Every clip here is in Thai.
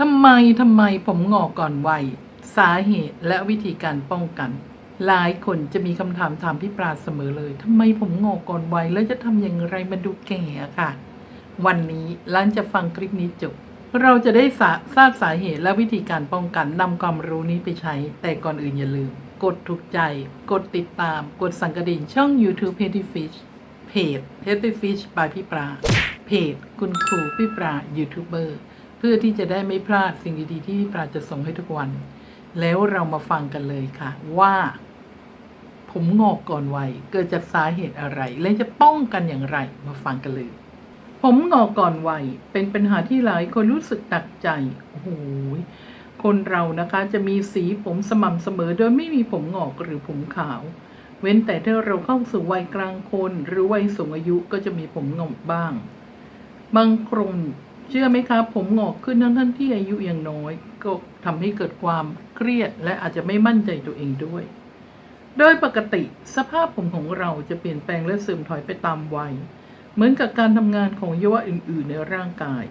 ทำไมทำไมผมงอกก่อนวัยสาเหตุและวิธีการป้องกัน หลายคนจะมีคำถามถามพี่ปราเสมอเลยทำไมผมงอกก่อนวัยแล้วจะทำอย่างไรมาดูแก่ค่ะ วันนี้หลังจากฟังคลิปนี้จบเราจะได้ทราบสาเหตุและวิธีการป้องกันนำความรู้นี้ไปใช้ แต่ก่อนอื่นอย่าลืม กดถูกใจ กดติดตาม กดสั่งกระดิ่งช่อง YouTube p e t y Fish เพจ p e t y Fish by พี่ปราเพจคุณครูพี่ปรายูทูบเบอร์ พื่อที่จะได้ไม่พลาดสิ่งดีๆที่พี่ปราจะส่งให้ทุกวัน แล้วเรามาฟังกันเลยค่ะ ว่า ผมงอกก่อนวัยเกิดจากสาเหตุอะไร และจะป้องกันอย่างไรมาฟังกันเลย ผมงอกก่อนวัยเป็นปัญหาที่หลายคนรู้สึกหนักใจโอ้โหยคนเรานะคะจะมีสีผมสม่ำเสมอ โดยไม่มีผมงอกหรือผมขาว เว้นแต่ถ้าเราเข้าสู่วัยกลางคน หรือวัยสูงอายุก็จะมีผมงอกบ้าง บางคน เชื่อไหมคะผมงอกขึ้นทั้งท่านที่อายุยังน้อย ก็ทำให้เกิดความเครียดและอาจจะไม่มั่นใจตัวเองด้วย โดยปกติสภาพผมของเราจะเปลี่ยนแปลงและเสื่อมถอยไปตามวัย เหมือนกับการทำงานของอวัยวะอื่น ๆ ในร่างกาย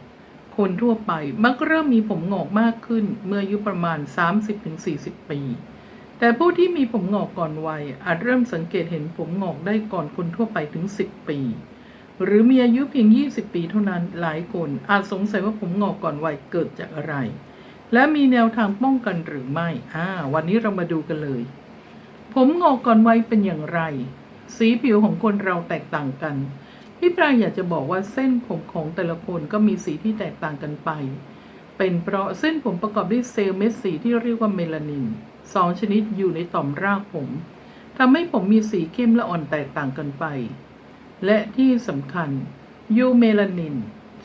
คนทั่วไปมักเริ่มมีผมงอกมากขึ้นเมื่ออายุประมาณ 30-40 ปี แต่ผู้ที่มีผมงอกก่อนวัยอาจเริ่มสังเกตเห็นผมงอกได้ก่อนคนทั่วไปถึง 10 ปี หรือมีอายุเพียง 20 ปีเท่านั้นหลายคนอาจสงสัยว่าผมงอกก่อนวัยเกิดจากอะไร และมีแนวทางป้องกันหรือไม่อ่าวันนี้เรามาดูกันเลย ผมงอกก่อนวัยเป็นอย่างไร สีผิวของคนเราแตกต่างกัน พี่ปรายอยากจะบอกว่าเส้นผมของแต่ละคนก็มีสีที่แตกต่างกันไป เป็นเพราะเส้นผมประกอบด้วยเซลล์เม็ดสีที่เรียกว่าเมลานินสองชนิดอยู่ในต่อมรากผมทำให้ผมมีสีเข้มและอ่อนแตกต่างกันไป และที่สำคัญยูเมลานิน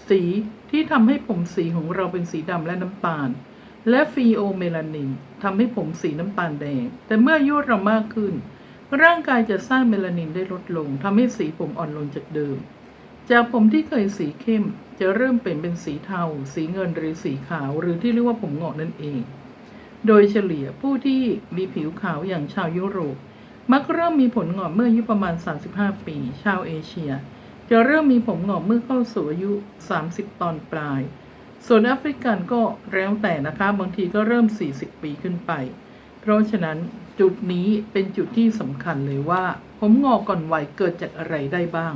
สีที่ทำให้ผมสีของเราเป็นสีดำและน้ำตาล และฟีโอเมลานินทำให้ผมสีน้ำตาลแดง แต่เมื่ออายุเรามากขึ้น ร่างกายจะสร้างเมลานินได้ลดลงทำให้สีผมอ่อนลงจากเดิม จากผมที่เคยสีเข้มจะเริ่มเปลี่ยนเป็นสีเทา สีเงินหรือสีขาวหรือที่เรียกว่าผมงอกนั่นเอง โดยเฉลี่ยผู้ที่มีผิวขาวอย่างชาวยุโรป มักเริ่มมีผลงอกเมื่ออายุประมาณ 35 ปี ชาวเอเชีย จะเริ่มมีผมงอกเมื่อเข้าสู่อายุ 30 ตอนปลาย ส่วนแอฟริกันก็แล้วแต่นะคะ บางทีก็เริ่ม 40 ปีขึ้นไป เพราะฉะนั้นจุดนี้เป็นจุดที่สำคัญเลยว่า ผมงอกก่อนวัยเกิดจากอะไรได้บ้าง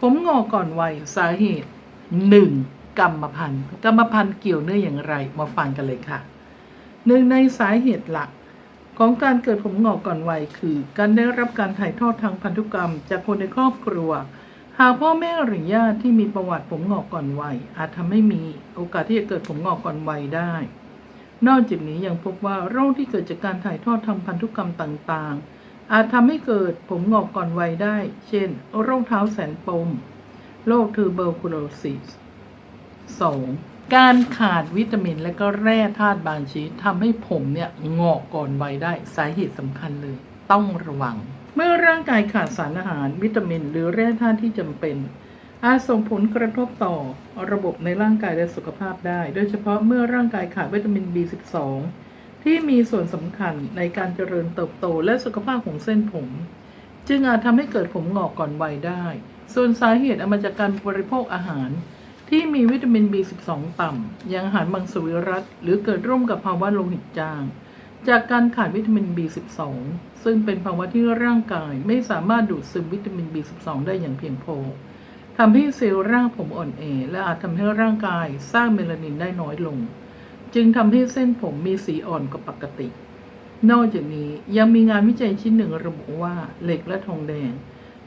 ผมงอกก่อนวัยสาเหตุ 1. กรรมพันธุ์ กรรมพันธุ์เกี่ยวเนื่องอย่างไร มาฟังกันเลยค่ะหนึ่งในสาเหตุหลัก ของการเกิดผมงอกก่อนวัยคือ การได้รับการถ่ายทอดทางพันธุกรรม จากคนในครอบครัว หากพ่อแม่หรือญาติที่มีประวัติผมงอกก่อนวัย อาจทำให้มีโอกาสที่จะเกิดผมงอกก่อนวัยได้ นอกจากนี้ยังพบว่าโรคที่เกิดจากการถ่ายทอดทางพันธุกรรมต่างๆ อาจทำให้เกิดผมงอกก่อนวัยได้ เช่น โรคเท้าแสนปม โรคทูเบอร์คุโลซิส 2. การขาดวิตามินและก็แร่ธาตุบางชนิดทำให้ผมเนี่ยงอกก่อนวัยได้สาเหตุสำคัญเลย ต้องระวัง เมื่อร่างกายขาดสารอาหารวิตามิน หรือแร่ธาตุที่จำเป็น อาจส่งผลกระทบต่อระบบในร่างกายและสุขภาพได้ โดยเฉพาะเมื่อร่างกายขาดวิตามิน B12 ที่มีส่วนสำคัญในการเจริญเติบโตและสุขภาพของเส้นผม จึงอาจทำให้เกิดผมงอกก่อนวัยได้ ส่วนสาเหตุอามาจากการบริโภคอาหาร ที่มีวิตามิน B12 ต่ำอย่างอาหารมังสวิรัตหรือเกิดร่วมกับภาวะโลหิตจาง จากการขาดวิตามิน B12 ซึ่งเป็นภาวะที่ร่างกายไม่สามารถดูดซึมวิตามิน B12 ได้อย่างเพียงพอทำให้เซลล์ร่างผมอ่อนแอและอาจทำให้ร่างกายสร้างเมลานินได้น้อยลง จึงทำให้เส้นผมมีสีอ่อนกว่าปกติ นอกจากนี้ยังมีงานวิจัยชิ้นหนึ่งระบุว่าเหล็กและทองแดง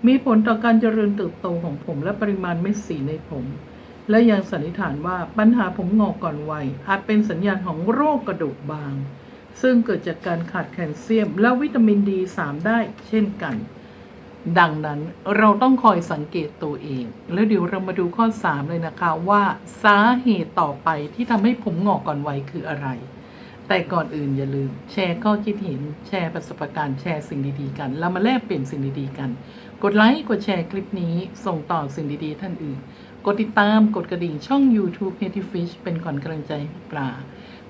มีผลต่อการเจริญเติบโตของผมและปริมาณเม็ดสีในผม และยังสันนิษฐานว่าปัญหาผมงอกก่อนวัยอาจเป็นสัญญาณของโรคกระดูกบาง ซึ่งเกิดจากการขาดแคลเซียม และวิตามินดี3ได้เช่นกัน ดังนั้นเราต้องคอยสังเกตตัวเอง แล้วเดี๋ยวเรามาดูข้อ 3 เลยนะคะว่าสาเหตุต่อไปที่ทำให้ผมงอกก่อนวัยคืออะไร แต่ก่อนอื่นอย่าลืม แชร์ข้อคิดเห็น แชร์ประสบการณ์แชร์สิ่งดีๆกัน เรามาแลกเปลี่ยนสิ่งดีๆกัน กดไลค์กดแชร์คลิปนี้ ส่งต่อสิ่งดีๆท่านอื่น กดติดตามกดกระดิ่งช่อง YouTube p e t y Fish เป็นขวัญกำลังใจให้ปลา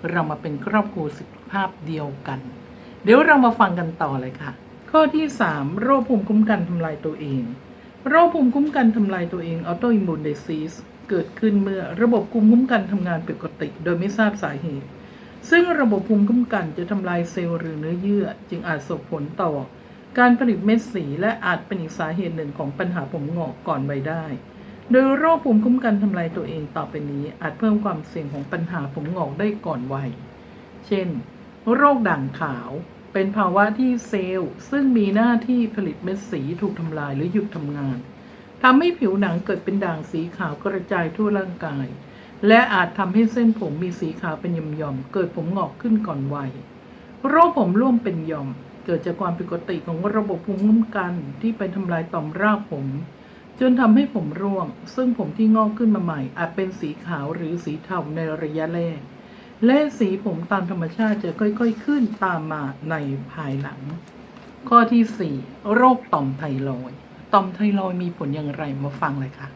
เรามาเป็นครอบครัวสุขภาพเดียวกัน เดี๋ยวเรามาฟังกันต่อเลยค่ะ ข้อที่ 3 โรคภูมิคุ้มกันทำลายตัวเอง โรคภูมิคุ้มกันทำลายตัวเอง autoimmune disease เกิดขึ้นเมื่อระบบภูมิคุ้มกันทำงานผิดปกติ โดยไม่ทราบสาเหตุ ซึ่งระบบภูมิคุ้มกันจะทำลายเซลล์หรือเนื้อเยื่อ จึงอาจส่งผลต่อ การผลิตเม็ดสีและอาจเป็นอีกสาเหตุหนึ่งของปัญหาผมงอกก่อนวัยได้ โดยโรคภูมิคุ้มกันทำลายตัวเองต่อไปนี้อาจเพิ่มความเสี่ยงของปัญหาผมงอกได้ก่อนวัย เช่น โรคด่างขาว เป็นภาวะที่เซลล์ซึ่งมีหน้าที่ผลิตเม็ดสีถูกทำลายหรือหยุดทำงานทำให้ผิวหนังเกิดเป็นด่างสีขาวกระจายทั่วร่างกาย และอาจทำให้เส้นผมมีสีขาวเป็นหย่อมๆเกิดผมงอกขึ้นก่อนวัย โรคผมร่วงเป็นหย่อม เกิดจากความผิดปกติของระบบภูมิคุ้มกันที่ไปทำลายต่อมรากผม จนทำให้ผมร่วง ซึ่งผมที่งอกขึ้นมาใหม่ อาจเป็นสีขาวหรือสีเทาในระยะแรก และสีผมตามธรรมชาติจะค่อยๆ ขึ้นตามมาในภายหลัง ข้อที่ 4 โรคต่อมไทรอยต่อมไทรอยมีผลอย่างไรมาฟังเลยค่ะ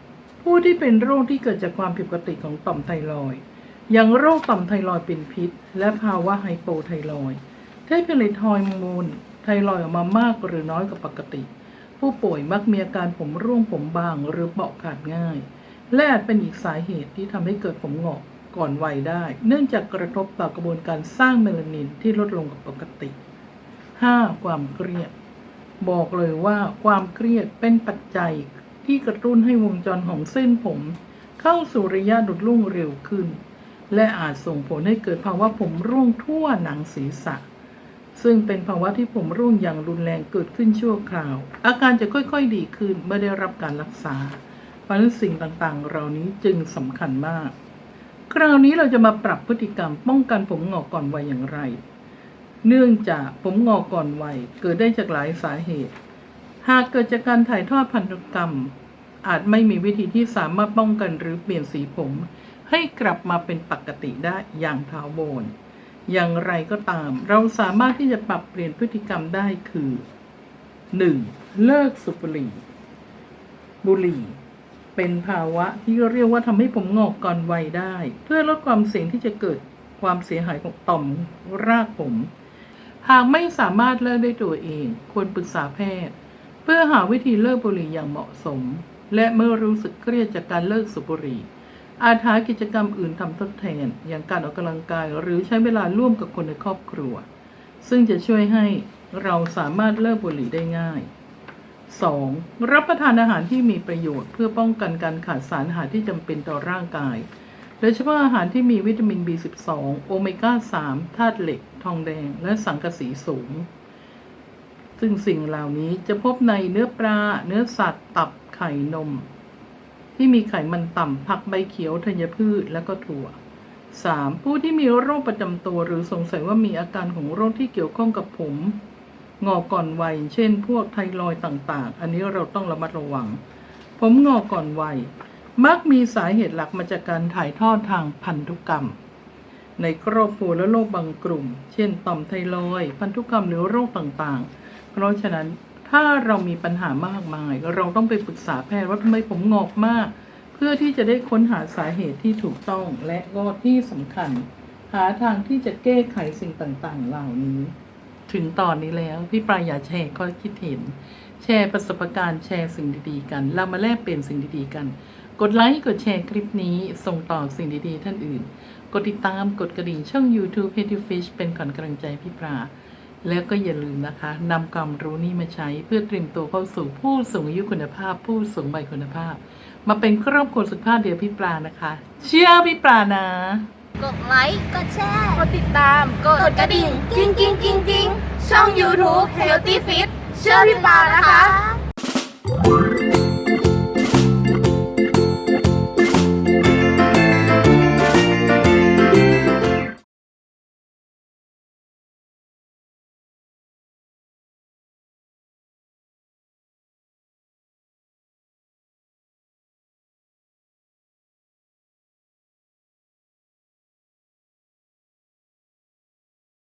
ผู้ที่เป็นโรคที่เกิดจากความผิดปกติของต่อมไทรอยอย่างโรคต่อมไทรอยเป็นพิษ และภาวะไฮโปไทรอยด์ได้ผลิตฮอร์โมนไทรอยออกมามากหรือน้อยกว่าปกติ ผู้ป่วยมักมีอาการผมร่วงผมบางหรือเบาะขาดง่าย และอาจเป็นอีกสาเหตุที่ทำให้เกิดผมงอกก่อนวัยได้ เนื่องจากกระทบต่อกระบวนการสร้างเมลานินที่ลดลงกว่าปกติ 5. ความเครียด บอกเลยว่าความเครียดเป็นปัจจัยที่กระตุ้นให้วงจรของเส้นผม เข้าสู่ระยะดุดรุ่งเร็วขึ้น และอาจส่งผลให้เกิดภาวะผมร่วงทั่วหนังศีรษะ ซึ่งเป็นภาวะที่ผมร่วงอย่างรุนแรงเกิดขึ้นชั่วคราว อาการจะค่อยๆดีขึ้นเมื่อได้รับการรักษา เพราะฉะนั้นสิ่งต่างๆ เหล่านี้จึงสำคัญมาก คราวนี้เราจะมาปรับพฤติกรรมป้องกันผมงอกก่อนวัยอย่างไร เนื่องจากผมงอกก่อนวัยเกิดได้จากหลายสาเหตุ หากเกิดจากการถ่ายทอดพันธุกรรม อาจไม่มีวิธีที่สามารถป้องกันหรือเปลี่ยนสีผม ให้กลับมาเป็นปกติได้อย่างถาวร อย่างไรก็ตาม เราสามารถที่จะปรับเปลี่ยนพฤติกรรมได้คือ 1. เลิกสูบบุหรี่ บุหรี่ เป็นภาวะที่เรียกว่าทำให้ผมงอกก่อนวัยได้ เพื่อลดความเสี่ยงที่จะเกิดความเสียหายของต่อมรากผม หากไม่สามารถเลิกได้ตัวเอง ควรปรึกษาแพทย์ เพื่อหาวิธีเลิกบุหรี่อย่างเหมาะสม และเมื่อรู้สึกเครียดจากการเลิกสูบบุหรี่ อาจหากิจกรรมอื่นทำทดแทน อย่างการออกกำลังกายหรือใช้เวลาร่วมกับคนในครอบครัว ซึ่งจะช่วยให้เราสามารถเลิกบุหรี่ได้ง่าย 2. รับประทานอาหารที่มีประโยชน์เพื่อป้องกันการขาดสารอาหารที่จำเป็นต่อร่างกาย โดยเฉพาะอาหารที่มีวิตามิน B12 โอเมก้า 3 ธาตุเหล็ก ทองแดง และสังกะสีสูง ซึ่งสิ่งเหล่านี้จะพบในเนื้อปลา เนื้อสัตว์ ตับ ไข่ นม ที่มีไขมันต่ำผักใบเขียวธัญพืชและก็ถั่ว 3. ผู้ที่มีโรคประจำตัวหรือสงสัยว่ามีอาการของโรคที่เกี่ยวข้องกับผม งอกก่อนวัย เช่น พวกไทรอยต่างๆ อันนี้เราต้องระมัดระวัง ผมงอกก่อนวัย มักมีสาเหตุหลักมาจากการถ่ายทอดทางพันธุกรรม ในครอบครัวและโรคบางกลุ่ม เช่น ต่อมไทรอย พันธุกรรมหรือโรคต่างๆ เพราะฉะนั้น ถ้าเรามีปัญหามากมาย เราต้องไปปรึกษาแพทย์ว่าทำไมผมงอกมาก เพื่อที่จะได้ค้นหาสาเหตุที่ถูกต้องและก็ที่สำคัญ หาทางที่จะแก้ไขสิ่งต่างๆ เหล่านี้ ถึงตอนนี้แล้ว พี่ปลายอยากแชร์ข้อคิดเห็น แชร์ประสบการณ์แชร์สิ่งดีๆ กัน เรามาแลกเปลี่ยนสิ่งดีๆ กัน กดไลค์กดแชร์คลิปนี้ส่งต่อสิ่งดีๆ ท่านอื่น กดติดตามกดกระดิ่งช่อง YouTube p e t y Fish เป็นขวัญกำลังใจพี่ปลา แล้วก็อย่าลืมนะคะนำความรู้นี้มาใช้เพื่อเตรียมตัวเข้าสู่ผู้สูงอายุคุณภาพ ผู้สูงวัยคุณภาพ มาเป็นครอบครัวสุขภาพเดียวพี่ปลานะคะ เชื่อพี่ปลานะ กดไลค์ กดแชร์ กดติดตาม กดกระดิ่ง กิ้งกิ้งกิ้งกิ้งช่อง YouTube Healthy Fit เชื่อพี่ปลานะคะ